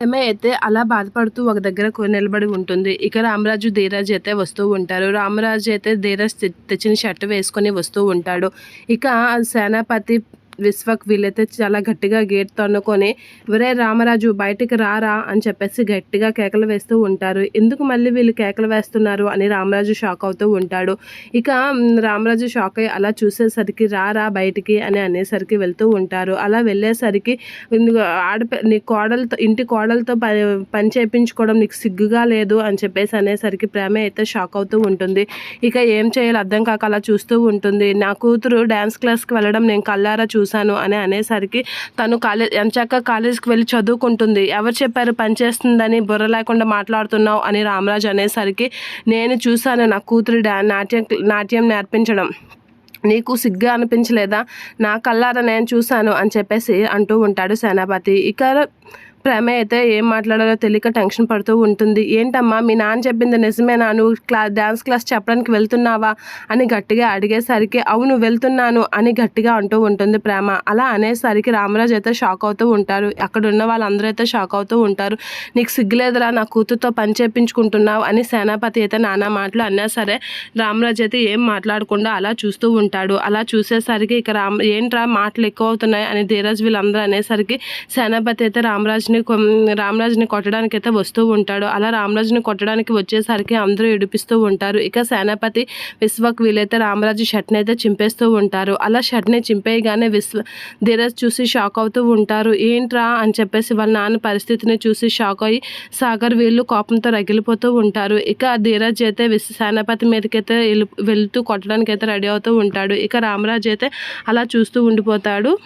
ఆమె అయితే అలా బాధపడుతూ ఒక దగ్గర నిలబడి ఉంటుంది. ఇక రామరాజు ధీరాజ్ అయితే వస్తూ ఉంటారు రామరాజు అయితే ధీరజ్ తెచ్చిన షర్ట్ వేసుకొని వస్తూ ఉంటాడు. ఇక సేనాపతి విశ్వక్ వీళ్ళైతే చాలా గట్టిగా గేట్ తన్నుకొని ఒరే రామరాజు బయటికి రారా అని చెప్పేసి గట్టిగా కేకలు వేస్తూ ఉంటారు. ఎందుకు మళ్ళీ వీళ్ళు కేకలు వేస్తున్నారు అని రామరాజు షాక్ అవుతూ ఉంటాడు. ఇక రామరాజు షాక్ అయ్యి అలా చూసేసరికి రారా బయటికి అని అనేసరికి వెళ్తూ ఉంటారు. అలా వెళ్ళేసరికి నువ్వు ఆడపి నీ కోడలతో ఇంటి కోడలతో పని పని చేయించుకోవడం నీకు సిగ్గుగా లేదు అని చెప్పేసి అనేసరికి ప్రేమ అయితే షాక్ అవుతూ ఉంటుంది. ఇక ఏం చేయాలో అర్థం కాక అలా చూస్తూ ఉంటుంది. నా కూతురు డ్యాన్స్ క్లాస్కి వెళ్ళడం నేను కల్లారా చూశాను అని అనేసరికి తను కాలేజ్ ఎంచాక కాలేజ్కి వెళ్ళి చదువుకుంటుంది. ఎవరు చెప్పారు పని చేస్తుందని బుర్ర లేకుండా మాట్లాడుతున్నావు అని రామరాజు అనేసరికి నేను చూశాను నా కూతురు డా నాట్యం నాట్యం నేర్పించడం. నీకు సిగ్గా అనిపించలేదా? నా కల్లారా నేను చూశాను అని చెప్పేసి అంటూ ఉంటాడు సేనాపతి. ఇక ప్రేమ అయితే ఏం మాట్లాడాలో తెలియక టెన్షన్ పడుతూ ఉంటుంది. ఏంటమ్మా మీ నాన్న చెప్పింది నిజమేనా? నువ్వు క్లా డ్యాన్స్ క్లాస్ చెప్పడానికి వెళ్తున్నావా? అని గట్టిగా అడిగేసరికి అవును వెళ్తున్నాను అని గట్టిగా అంటూ ఉంటుంది ప్రేమ. అలా అనేసరికి రామరాజు అయితే షాక్ అవుతూ ఉంటారు. అక్కడ ఉన్న వాళ్ళందరూ అయితే షాక్ అవుతూ ఉంటారు. నీకు సిగ్గులేదురా నా కూతురుతో పని చేపించుకుంటున్నావు అని సేనాపతి అయితే నానా మాటలు అన్నా సరే రామరాజు అయితే ఏం మాట్లాడకుండా అలా చూస్తూ ఉంటాడు. అలా చూసేసరికి ఇక రామ్ ఏంట్రా మాటలు ఎక్కువ అవుతున్నాయి అని ధీరజ్ వీళ్ళందరూ అనేసరికి సేనాపతి అయితే రామరాజుని కొం- రామరాజుని కొట్టడానికి అయితే వస్తూ ఉంటాడు. అలా రామరాజుని కొట్టడానికి వచ్చేసరికి అందరూ ఏడిపిస్తూ ఉంటారు. ఇక సేనాపతి విశ్వక్ వీలైతే రామరాజు షర్ట్ని అయితే చింపేస్తూ ఉంటారు. అలా షర్ట్ని చింపేయగానే విశ్వ ధీరజ్ చూసి షాక్ అవుతూ ఉంటారు. ఏంట్రా అని చెప్పేసి వాళ్ళ నాన్న పరిస్థితిని చూసి షాక్ అయ్యి సాగర్ వీళ్ళు కోపంతో రగిలిపోతూ ఉంటారు. ఇక ధీరజ్ అయితే విశ్వ సేనాపతి మీదకైతే వెళు- వెళ్తూ కొట్టడానికి అయితే రెడీ అవుతూ ఉంటాడు. ఇక రామరాజు అయితే అలా చూస్తూ ఉండిపోతాడు.